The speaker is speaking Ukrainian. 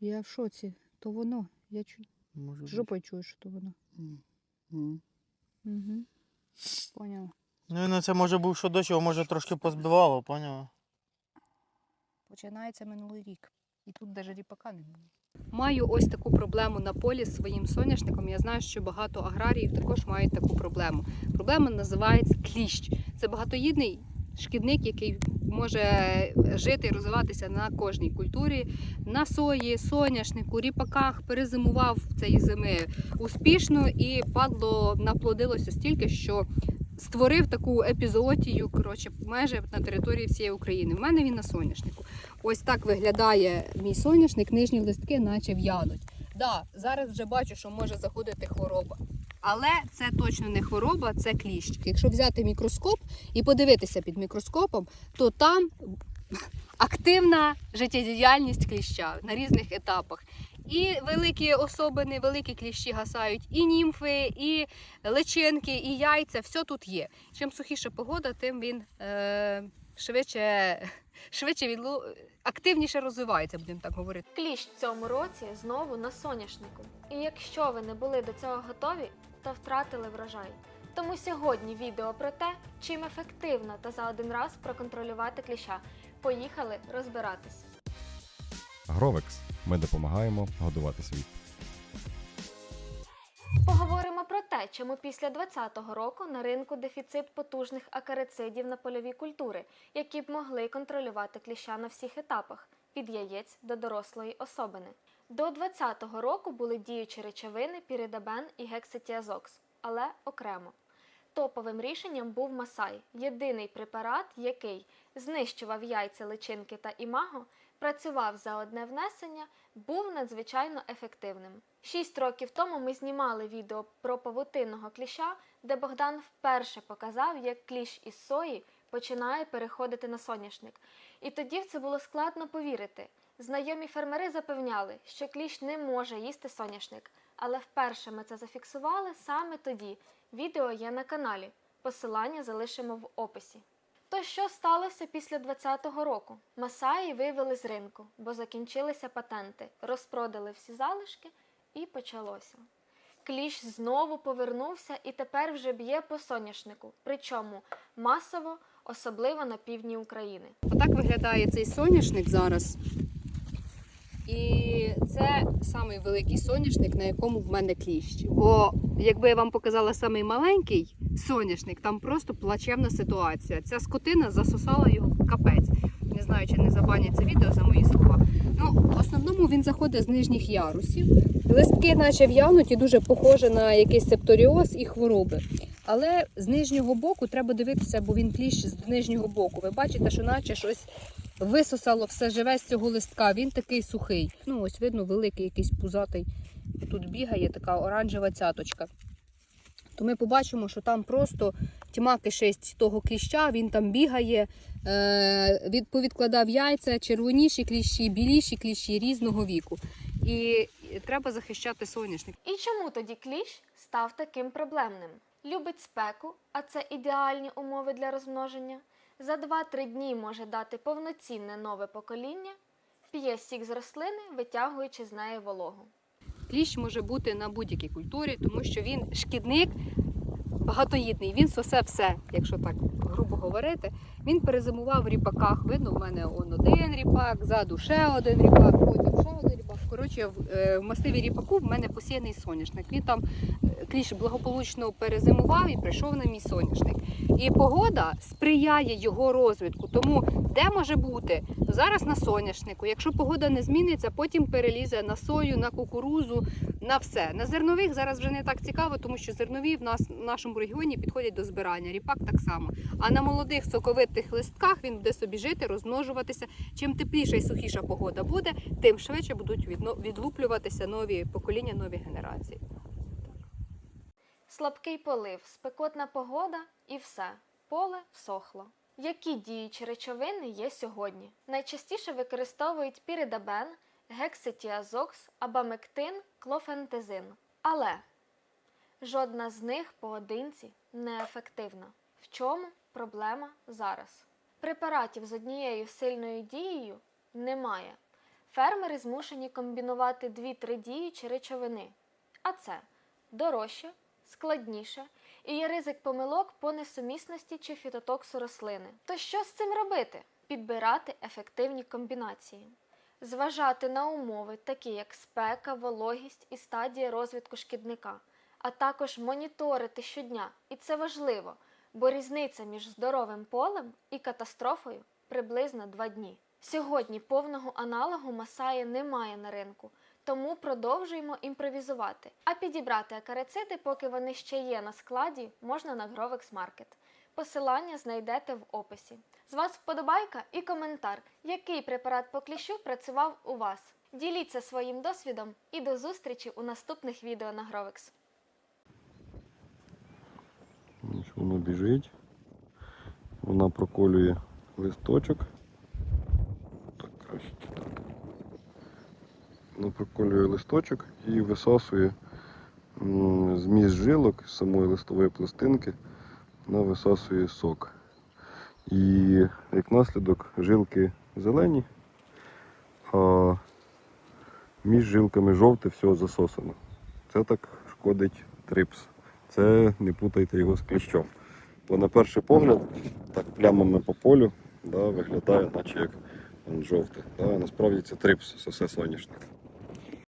Я в шоці. То воно. Я чу... Може жопою чую, що то воно. Угу. Поняла. Ну, ну це може був що дощ, його може трошки позбивало, поняла? Починається минулий рік. І тут навіть ріпака немає. Маю ось таку проблему на полі з своїм соняшником. Я знаю, що багато аграріїв також мають таку проблему. Проблема називається кліщ. Це багатоїдний шкідник, який може жити і розвиватися на кожній культурі, на сої, соняшнику, ріпаках. Перезимував цієї зими успішно і падло наплодилося стільки, що створив таку епізоотію, коротше, майже на території всієї України. В мене він на соняшнику. Ось так виглядає мій соняшник, нижні листки, наче в'януть. Да, зараз вже бачу, що може заходити хвороба. Але це точно не хвороба, це кліщ. Якщо взяти мікроскоп і подивитися під мікроскопом, то там активна життєдіяльність кліща на різних етапах. І великі особини, великі кліщі гасають, і німфи, і личинки, і яйця. Все тут є. Чим сухіша погода, тим він е, швидше, швидше відлу... активніше розвивається, будемо так говорити. Кліщ в цьому році знову на соняшнику. І якщо ви не були до цього готові, то втратили врожай. Тому сьогодні відео про те, чим ефективно та за один раз проконтролювати кліща. Поїхали розбиратись. Гровекс. Ми допомагаємо годувати світ. Поговоримо про те, чому після 2020 року на ринку дефіцит потужних акарицидів на польові культури, які б могли контролювати кліща на всіх етапах від яєць до дорослої особини. До 2020 року були діючі речовини піридабен і гексетіазокс, але окремо. Топовим рішенням був Масай, єдиний препарат, який знищував яйця личинки та імаго, працював за одне внесення, був надзвичайно ефективним. Шість років тому ми знімали відео про павутинного кліща, де Богдан вперше показав, як кліщ із сої починає переходити на соняшник. І тоді в це було складно повірити. Знайомі фермери запевняли, що кліщ не може їсти соняшник, але вперше ми це зафіксували саме тоді. Відео є на каналі. Посилання залишимо в описі. То що сталося після 2020 року? Масаї вивели з ринку, бо закінчилися патенти, розпродали всі залишки і почалося. Кліщ знову повернувся і тепер вже б'є по соняшнику, причому масово, особливо на півдні України. Отак виглядає цей соняшник зараз. І це самий великий соняшник, на якому в мене кліщ. Бо якби я вам показала самий маленький соняшник, там просто плачевна ситуація. Ця скотина засосала його капець. Не знаю, чи не забанять це відео за мої слова. Ну, в основному він заходить з нижніх ярусів. Листки, наче в'януті, дуже похоже на якийсь септоріоз і хвороби. Але з нижнього боку треба дивитися, бо він кліщ з нижнього боку. Ви бачите, що наче щось висосало все живе з цього листка. Він такий сухий. Ну, ось видно, великий якийсь пузатий. Тут бігає така оранжева цяточка. То ми побачимо, що там просто тьма кишесть того кліща, він там бігає, е, повідкладав яйця, червоніші кліщі, біліші кліщі різного віку. І треба захищати соняшник. І чому тоді кліщ став таким проблемним? Любить спеку, а це ідеальні умови для розмноження. За 2-3 дні може дати повноцінне нове покоління, п'є сік з рослини, витягуючи з неї вологу. Кліщ може бути на будь-якій культурі, тому що він шкідник багатоїдний. Він сосе все, якщо так грубо говорити. Він перезимував в ріпаках. Видно, в мене он один ріпак, ззаду ще один ріпак, потім ще один ріпак. Коротше, в, е, масиві ріпаку в мене посіяний соняшник. Він там кліщ благополучно перезимував і прийшов на мій соняшник. І погода сприяє його розвитку. Тому де може бути? Зараз на соняшнику. Якщо погода не зміниться, потім перелізе на сою, на кукурузу, на все. На зернових зараз вже не так цікаво, тому що зернові в нас в нашому регіоні підходять до збирання. Ріпак так само. А на молодих соковитих листках він буде собі жити, розмножуватися. Чим тепліша і сухіша погода буде, тим швидше будуть відлуплюватися нові покоління, нові генерації. Слабкий полив, спекотна погода і все. Поле всохло. Які діючі речовини є сьогодні? Найчастіше використовують піридабен, гексетіазокс, абамектин, клофентезин. Але жодна з них поодинці не ефективна. В чому проблема зараз? Препаратів з однією сильною дією немає. фермери змушені комбінувати дві-три діючі речовини. А це дорожче, складніше і є ризик помилок по несумісності чи фітотоксу рослини. То що з цим робити? Підбирати ефективні комбінації, зважати на умови, такі як спека, вологість і стадія розвитку шкідника, а також моніторити щодня. І це важливо, бо різниця між здоровим полем і катастрофою приблизно два дні. Сьогодні повного аналогу Масаї немає на ринку, тому продовжуємо імпровізувати. А підібрати акарициди, поки вони ще є на складі, можна на Grovex Market. Посилання знайдете в описі. З вас вподобайка і коментар, який препарат по кліщу працював у вас. Діліться своїм досвідом і до зустрічі у наступних відео на Grovex. Воно біжить. Вона проколює листочок. Так, краще так. Проколює листочок і висасує м, зміст жилок з самої листової пластинки, вона висасує сок. І як наслідок жилки зелені, а між жилками жовте все засосано. Це так шкодить трипс. Це не путайте його з кліщом. Бо на перший погляд, так плямами по полю, да, виглядає, наче як жовте. Да, насправді це трипс, сосе соняшник.